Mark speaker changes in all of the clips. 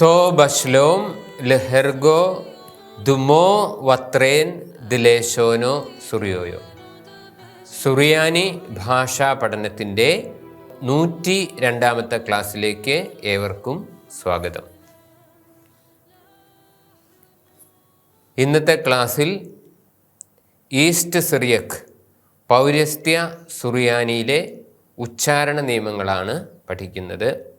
Speaker 1: തോ ബഷ്ലോം ലഹെർഗോ ദുമോ വത്രേൻ ദിലേശോനോ സുറിയോയോ. സുറിയാനി ഭാഷാ പഠനത്തിന്റെ നൂറ്റി രണ്ടാമത്തെ ക്ലാസ്സിലേക്ക് ഏവർക്കും സ്വാഗതം. ഇന്നത്തെ ക്ലാസ്സിൽ ഈസ്റ്റ് സിറിയക് പൗരസ്ത്യ സുറിയാനിയിലെ ഉച്ചാരണ നിയമങ്ങളാണ് പഠിക്കുന്നത്.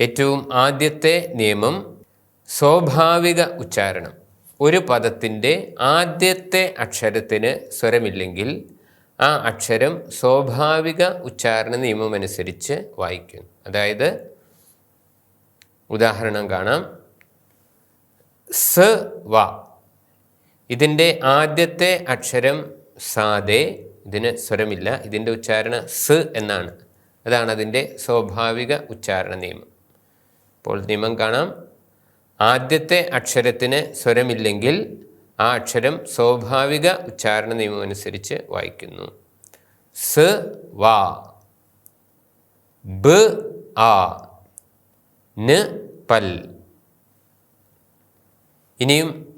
Speaker 1: ഏറ്റവും ആദ്യത്തെ നിയമം സ്വാഭാവിക ഉച്ചാരണം. ഒരു പദത്തിന്റെ ആദ്യത്തെ അക്ഷരത്തിന് സ്വരമില്ലെങ്കിൽ ആ അക്ഷരം സ്വാഭാവിക ഉച്ചാരണ നിയമം അനുസരിച്ച് വായിക്കുന്നു അതായത് ഉദാഹരണം കാണാം. സ വ. ഇതിന്റെ ആദ്യത്തെ അക്ഷരം സാദേ ഇതിന് സ്വരമില്ല. ഇതിന്റെ ഉച്ചാരണം സ് എന്നാണ്. അതാണ് അതിന്റെ സ്വാഭാവിക ഉച്ചാരണ നിയമം. അപ്പോൾ നിയമം കാണാം. ആദ്യത്തെ അക്ഷരത്തിന് സ്വരമില്ലെങ്കിൽ ആ അക്ഷരം സ്വാഭാവിക ഉച്ചാരണ നിയമം അനുസരിച്ച് വായിക്കുന്നു. സ് വാ ബ് ആ ന് പൽ. ഇനിയും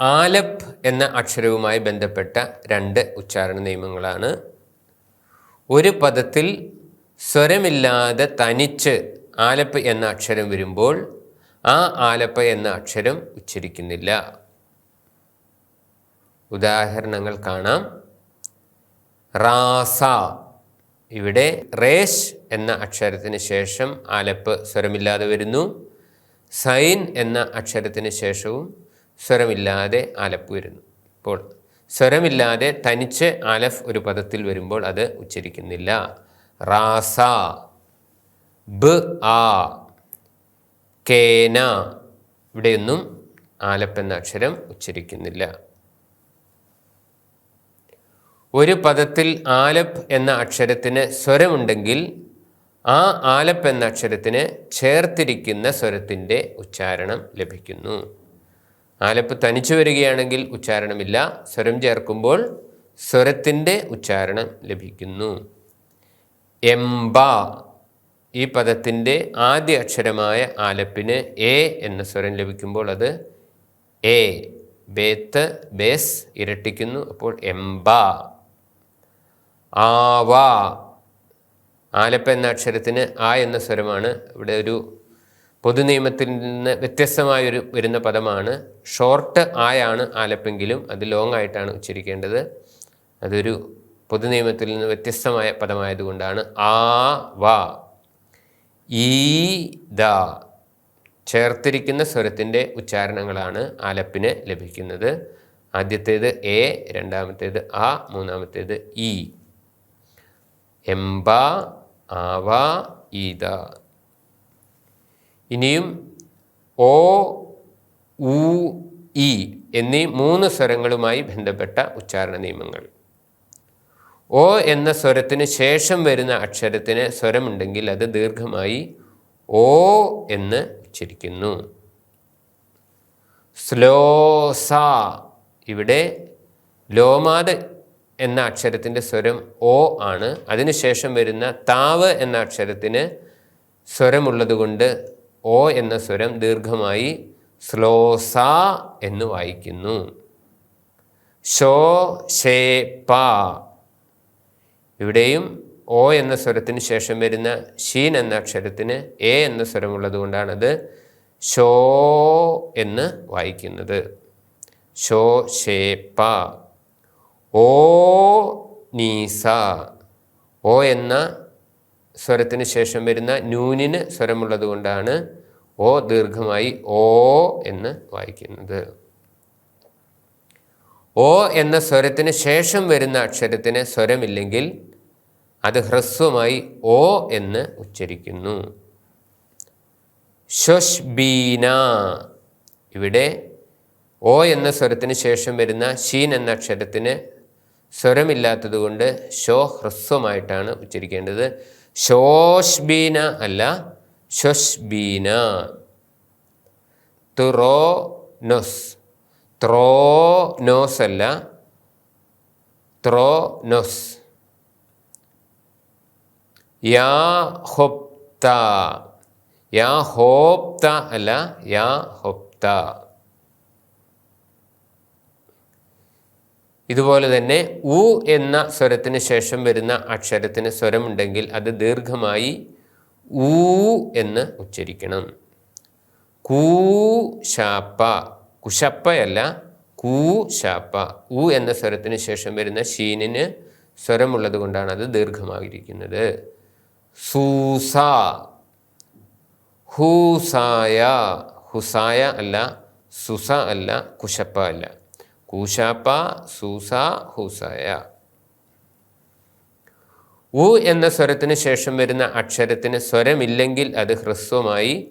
Speaker 1: ആലപ്പ് എന്ന അക്ഷരവുമായി ബന്ധപ്പെട്ട രണ്ട് ഉച്ചാരണ നിയമങ്ങളാണ്. ഒരു പദത്തിൽ സ്വരമില്ലാതെ തനിച്ച് ആലപ്പ് എന്ന അക്ഷരം വരുമ്പോൾ ആ ആലപ്പ എന്ന അക്ഷരം ഉച്ചരിക്കുന്നില്ല. ഉദാഹരണങ്ങൾ കാണാം. റാസ. ഇവിടെ റേഷ് എന്ന അക്ഷരത്തിന് ശേഷം ആലപ്പ് സ്വരമില്ലാതെ വരുന്നു. സൈൻ എന്ന അക്ഷരത്തിന് ശേഷവും സ്വരമില്ലാതെ ആലപ്പ് വരുന്നു. ഇപ്പോൾ സ്വരമില്ലാതെ തനിച്ച് ആലഫ് ഒരു പദത്തിൽ വരുമ്പോൾ അത് ഉച്ചരിക്കുന്നില്ല. റാസ. ബ് ആ കേന. ഇവിടെയൊന്നും ആലപ്പ് എന്ന അക്ഷരം ഉച്ചരിക്കുന്നില്ല. ഒരു പദത്തിൽ ആലപ്പ് എന്ന അക്ഷരത്തിന് സ്വരമുണ്ടെങ്കിൽ ആ ആലപ്പ് എന്ന അക്ഷരത്തിന് ചേർത്തിരിക്കുന്ന സ്വരത്തിന്റെ ഉച്ചാരണം ലഭിക്കുന്നു. ആലപ്പ് തനിച്ചു വരികയാണെങ്കിൽ ഉച്ചാരണമില്ല. സ്വരം ചേർക്കുമ്പോൾ സ്വരത്തിന്റെ ഉച്ചാരണം ലഭിക്കുന്നു. എംബ ഈ പദത്തിന്റെ ആദ്യ അക്ഷരമായ ആലപ്പിന് എ എന്ന സ്വരം ലഭിക്കുമ്പോൾ അത് എ ബേത്ത് ബേസ് ഇരട്ടിക്കുന്നു. അപ്പോൾ എംബ. ആവ. ആലപ്പ എന്ന അക്ഷരത്തിന് ആ എന്ന സ്വരമാണ്. ഇവിടെ ഒരു പൊതു നിയമത്തിൽ നിന്ന് വ്യത്യസ്തമായൊരു വരുന്ന പദമാണ്. ഷോർട്ട് ആയാണ് ആലപ്പെങ്കിലും അത് ലോങ് ആയിട്ടാണ് ഉച്ചരിക്കേണ്ടത്. അതൊരു പൊതു നിയമത്തിൽ നിന്ന് വ്യത്യസ്തമായ പദമായതുകൊണ്ടാണ് ആ വ. ഈ ദ ചേർത്തിരിക്കുന്ന സ്വരത്തിന്റെ ഉച്ചാരണങ്ങളാണ് ആലപ്പിന് ലഭിക്കുന്നത്. ആദ്യത്തേത് എ രണ്ടാമത്തേത് ആ മൂന്നാമത്തേത് ഇ. എംബ ആവ ഈദ ഇനിയും ഓ ഊ ഇ എന്നീ മൂന്ന് സ്വരങ്ങളുമായി ബന്ധപ്പെട്ട ഉച്ചാരണ നിയമങ്ങൾ. ഓ എന്ന സ്വരത്തിന് ശേഷം വരുന്ന അക്ഷരത്തിന് സ്വരമുണ്ടെങ്കിൽ അത് ദീർഘമായി ഓ എന്ന് ഉച്ചരിക്കുന്നു. സ്ലോസ ഇവിടെ ലോമാത് എന്ന അക്ഷരത്തിന്റെ സ്വരം ഓ ആണ്. അതിനുശേഷം വരുന്ന താവ് എന്ന അക്ഷരത്തിന് സ്വരമുള്ളതുകൊണ്ട് ഓ എന്ന സ്വരം ദീർഘമായി സ്ലോസ എന്ന് വായിക്കുന്നു. ഷോ ഷേ പ. ഇവിടെയും ഓ എന്ന സ്വരത്തിന് ശേഷം വരുന്ന ഷീൻ എന്ന അക്ഷരത്തിന് എ എന്ന സ്വരമുള്ളത് കൊണ്ടാണത് ഷോ എന്ന് വായിക്കുന്നത്. ഷോ ഷേപ്പ ഓ നീസ ഓ എന്ന സ്വരത്തിന് ശേഷം വരുന്ന നൂനിന് സ്വരമുള്ളത് കൊണ്ടാണ് ഓ ദീർഘമായി ഓ എന്ന് വായിക്കുന്നത്. ഓ എന്ന സ്വരത്തിന് ശേഷം വരുന്ന അക്ഷരത്തിന് സ്വരമില്ലെങ്കിൽ അത് ഹ്രസ്വമായി ഓ എന്ന് ഉച്ചരിക്കുന്നു. ഷൊഷ്ബീന ഇവിടെ ഓ എന്ന സ്വരത്തിന് ശേഷം വരുന്ന ഷീൻ എന്ന അക്ഷരത്തിന് സ്വരമില്ലാത്തതുകൊണ്ട് ഷോ ഹ്രസ്വമായിട്ടാണ് ഉച്ചരിക്കേണ്ടത്. ഷോഷ്ബീന അല്ല ഷൊഷ്ബീന ത്രോ നോസ് അല്ല ത്രോനൊസ്. യാ ഹൊപ്ത. യാ ഹോപ്ത അല്ല യാ ഹൊപ്ത. ഇതുപോലെ തന്നെ ഉ എന്ന സ്വരത്തിന് ശേഷം വരുന്ന അക്ഷരത്തിന് സ്വരമുണ്ടെങ്കിൽ അത് ദീർഘമായി ഊ എന്ന് ഉച്ചരിക്കണം. കൂ ശാപ്പ. കുശപ്പയല്ല കൂ ശാപ്പ. ഉ എന്ന സ്വരത്തിന് ശേഷം വരുന്ന ഷീനിന് സ്വരമുള്ളത് കൊണ്ടാണ് അത് ദീർഘമായിരിക്കുന്നത്. സൂസ. ഹൂസായ ഹുസായ അല്ല സുസ അല്ല കുശപ്പ അല്ല. കൂശാപ്പ സൂസ ഹുസായ. ഉ എന്ന സ്വരത്തിന് ശേഷം വരുന്ന അക്ഷരത്തിന് സ്വരമില്ലെങ്കിൽ അത് ഹ്രസ്വമായി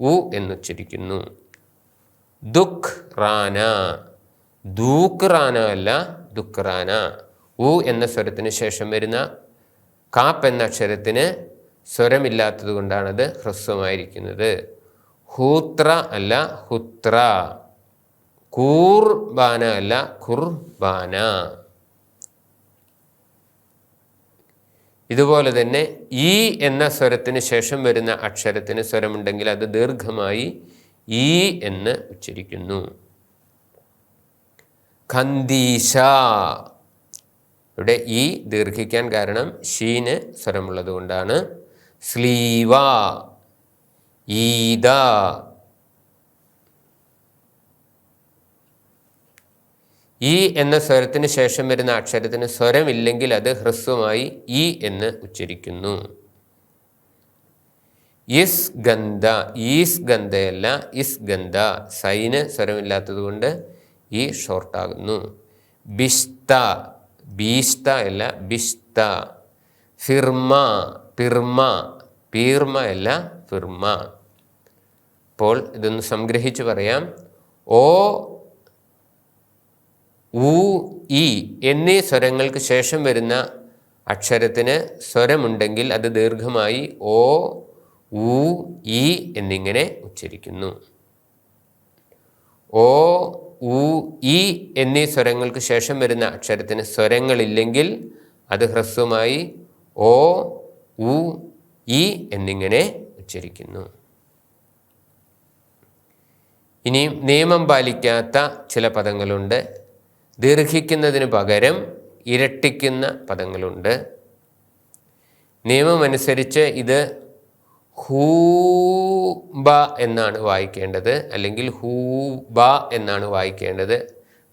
Speaker 1: ഉ എന്നുച്ചരിക്കുന്നു. ദുഃഖ് റാന. ദൂക്ക് റാന അല്ല ദുഃഖ് റാന. ഉ എന്ന സ്വരത്തിന് ശേഷം വരുന്ന കാപ്പ് എന്ന അക്ഷരത്തിന് സ്വരമില്ലാത്തത് കൊണ്ടാണത് ഹ്രസ്വമായിരിക്കുന്നത്. ഹൂത്ര അല്ല ഹുത്ര. കൂർബാന അല്ല കുർബാന. ഇതുപോലെ തന്നെ ഈ എന്ന സ്വരത്തിന് ശേഷം വരുന്ന അക്ഷരത്തിന് സ്വരമുണ്ടെങ്കിൽ അത് ദീർഘമായി ഈ എന്ന് ഉച്ചരിക്കുന്നു. ഖന്തീശ ഇവിടെ ഈ ദീർഘിക്കാൻ കാരണം ഷീന് സ്വരമുള്ളത് കൊണ്ടാണ്. സ്ലീവ ഈദ. ഈ എന്ന സ്വരത്തിന് ശേഷം വരുന്ന അക്ഷരത്തിന് സ്വരമില്ലെങ്കിൽ അത് ഹ്രസ്വമായി ഈ എന്ന് ഉച്ചരിക്കുന്നു. ഇസ് ഗന്ധ ഈസ് ഗന്ധയല്ല ഇസ് ഗന്ധ. സൈന് സ്വരമില്ലാത്തത് കൊണ്ട് ഈ ഷോർട്ടാകുന്നു. ബിസ്ത ബീസ്ത അല്ല ബിസ്ത ഫിർമ പിർമ പീർമ അല്ല ഫിർമ. അപ്പോൾ ഇതൊന്ന് സംഗ്രഹിച്ച് പറയാം. ഓ ഉ ഇ എന്നീ സ്വരങ്ങൾക്ക് ശേഷം വരുന്ന അക്ഷരത്തിന് സ്വരമുണ്ടെങ്കിൽ അത് ദീർഘമായി ഓ ഉ ഇ എന്നിങ്ങനെ ഉച്ചരിക്കുന്നു. ഓ ഉ ഇ എന്നീ സ്വരങ്ങൾക്ക് ശേഷം വരുന്ന അക്ഷരത്തിന് സ്വരങ്ങളില്ലെങ്കിൽ അത് ഹ്രസ്വമായി ഓ ഉ ഇ എന്നിങ്ങനെ ഉച്ചരിക്കുന്നു. ഇനിയും നിയമം പാലിക്കാത്ത ചില പദങ്ങളുണ്ട്. ദീർഘിക്കുന്നതിന് പകരം ഇരട്ടിക്കുന്ന പദങ്ങളുണ്ട്. നിയമമനുസരിച്ച് ഇത് ഹൂബ എന്നാണ് വായിക്കേണ്ടത് അല്ലെങ്കിൽ ഹൂബ എന്നാണ് വായിക്കേണ്ടത്.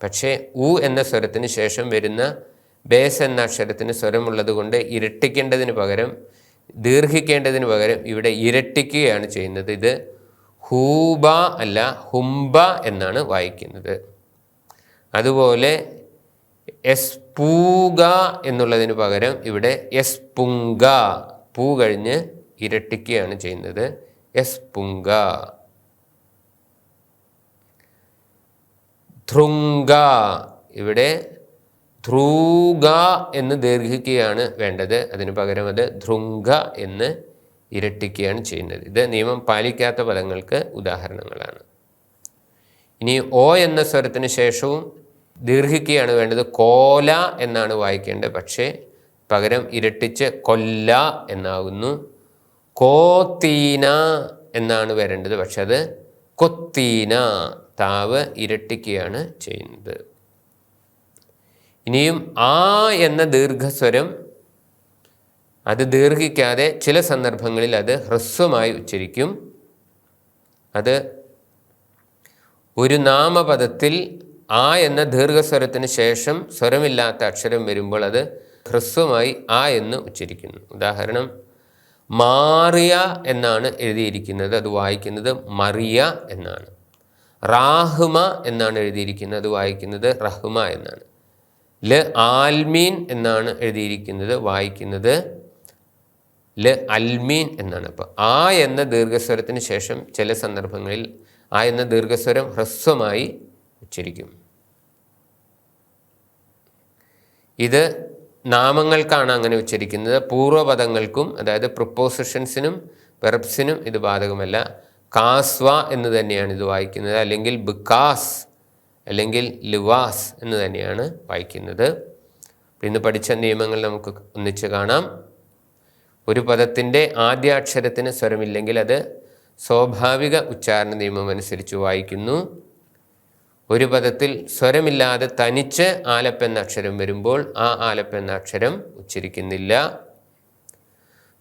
Speaker 1: പക്ഷേ ഉ എന്ന സ്വരത്തിന് ശേഷം വരുന്ന ബേസ് എന്ന അക്ഷരത്തിന് സ്വരമുള്ളത് കൊണ്ട് ഇരട്ടിക്കേണ്ടതിന് പകരം ദീർഘിക്കേണ്ടതിന് പകരം ഇവിടെ ഇരട്ടിക്കുകയാണ് ചെയ്യുന്നത്. ഇത് ഹൂബ അല്ല ഹുംബ എന്നാണ് വായിക്കുന്നത്. അതുപോലെ എസ് പൂഗ എന്നുള്ളതിന് പകരം ഇവിടെ എസ് പുങ്ക പൂ കഴിഞ്ഞ് ഇരട്ടിക്കുകയാണ് ചെയ്യുന്നത്. എസ് പുങ്ക. ധൃങ്ക ഇവിടെ ധ്രൂഗ എന്ന് ദീർഘിക്കുകയാണ് വേണ്ടത്. അതിന് പകരം അത് ധൃങ്ക എന്ന് ഇരട്ടിക്കുകയാണ് ചെയ്യുന്നത്. ഇത് നിയമം പാലിക്കാത്ത പദങ്ങൾക്ക് ഉദാഹരണങ്ങളാണ്. ഇനി ഓ എന്ന സ്വരത്തിന് ശേഷവും ദീർഘിക്കുകയാണ് വേണ്ടത്. കോല എന്നാണ് വായിക്കേണ്ടത്. പക്ഷേ പകരം ഇരട്ടിച്ച് കൊല്ല എന്നാകുന്നു. കോത്തീന എന്നാണ് വരേണ്ടത്. പക്ഷെ അത് കൊത്തീന താവ് ഇരട്ടിക്കുകയാണ് ചെയ്യുന്നത്. ഇനിയും ആ എന്ന ദീർഘസ്വരം അത് ദീർഘിക്കാതെ ചില സന്ദർഭങ്ങളിൽ അത് ഹ്രസ്വമായി ഉച്ചരിക്കും. അത് ഒരു നാമപദത്തിൽ ആ എന്ന ദീർഘസ്വരത്തിന് ശേഷം സ്വരമില്ലാത്ത അക്ഷരം വരുമ്പോൾ അത് ഹ്രസ്വമായി ആ എന്ന് ഉച്ചരിക്കുന്നു. ഉദാഹരണം മാറിയ എന്നാണ് എഴുതിയിരിക്കുന്നത്. അത് വായിക്കുന്നത് മറിയ എന്നാണ്. റാഹ്മ എന്നാണ് എഴുതിയിരിക്കുന്നത്. അത് വായിക്കുന്നത് റഹ്മ എന്നാണ്. ൽ ആൽമീൻ എന്നാണ് എഴുതിയിരിക്കുന്നത്. വായിക്കുന്നത് ൽ അൽമീൻ എന്നാണ്. അപ്പോൾ ആ എന്ന ദീർഘസ്വരത്തിന് ശേഷം ചില സന്ദർഭങ്ങളിൽ ആ എന്ന ദീർഘസ്വരം ഹ്രസ്വമായി ഉച്ചരിക്കും. ഇത് നാമങ്ങൾക്കാണ് അങ്ങനെ ഉച്ചരിക്കുന്നത്. പൂർവപദങ്ങൾക്കും അതായത് പ്രിപ്പോസിഷൻസിനും വെർബ്സിനും ഇത് ബാധകമല്ല കാസ്വ എന്ന് തന്നെയാണ് ഇത് വായിക്കുന്നത്. അല്ലെങ്കിൽ ബിക്കാസ് അല്ലെങ്കിൽ ലിവാസ് എന്ന് തന്നെയാണ് വായിക്കുന്നത്. ഇന്ന് പഠിച്ച നിയമങ്ങൾ നമുക്ക് ഒന്നിച്ച് കാണാം. ഒരു പദത്തിന്റെ ആദ്യ അക്ഷരത്തിന് സ്വരമില്ലെങ്കിൽ അത് സ്വാഭാവിക ഉച്ചാരണ നിയമം അനുസരിച്ച് വായിക്കുന്നു. ഒരു പദത്തിൽ സ്വരമില്ലാതെ തനിച്ച് ആലപ്പെന്ന അക്ഷരം വരുമ്പോൾ ആ ആലപ്പെന്ന അക്ഷരം ഉച്ചരിക്കുന്നില്ല.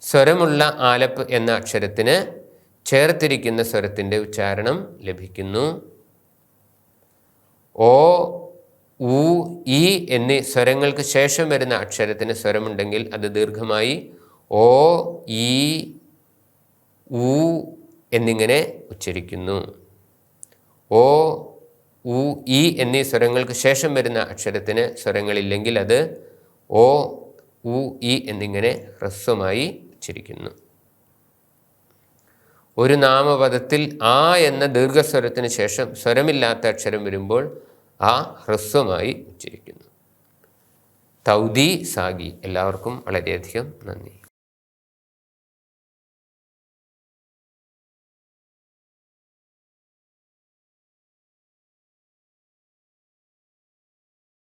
Speaker 1: സ്വരമുള്ള ആലപ്പ് എന്ന അക്ഷരത്തിന് ചേർത്തിരിക്കുന്ന സ്വരത്തിന്റെ ഉച്ചാരണം ലഭിക്കുന്നു. ഓ ഉ ഇ എന്നീ സ്വരങ്ങൾക്ക് ശേഷം വരുന്ന അക്ഷരത്തിന് സ്വരമുണ്ടെങ്കിൽ അത് ദീർഘമായി ഓ ഈ ഉ എന്നിങ്ങനെ ഉച്ചരിക്കുന്നു. ഓ ഉ ഇ എന്നീ സ്വരങ്ങൾക്ക് ശേഷം വരുന്ന അക്ഷരത്തിന് സ്വരങ്ങളില്ലെങ്കിൽ അത് ഓ ഉ ഇ എന്നിങ്ങനെ ഹ്രസ്വമായി ഉച്ചരിക്കുന്നു. ഒരു നാമപദത്തിൽ ആ എന്ന ദീർഘസ്വരത്തിന് ശേഷം സ്വരമില്ലാത്ത അക്ഷരം വരുമ്പോൾ ആ ഹ്രസ്വമായി ഉച്ചരിക്കുന്നു. തൗദി സാഗി. എല്ലാവർക്കും വളരെയധികം നന്ദി.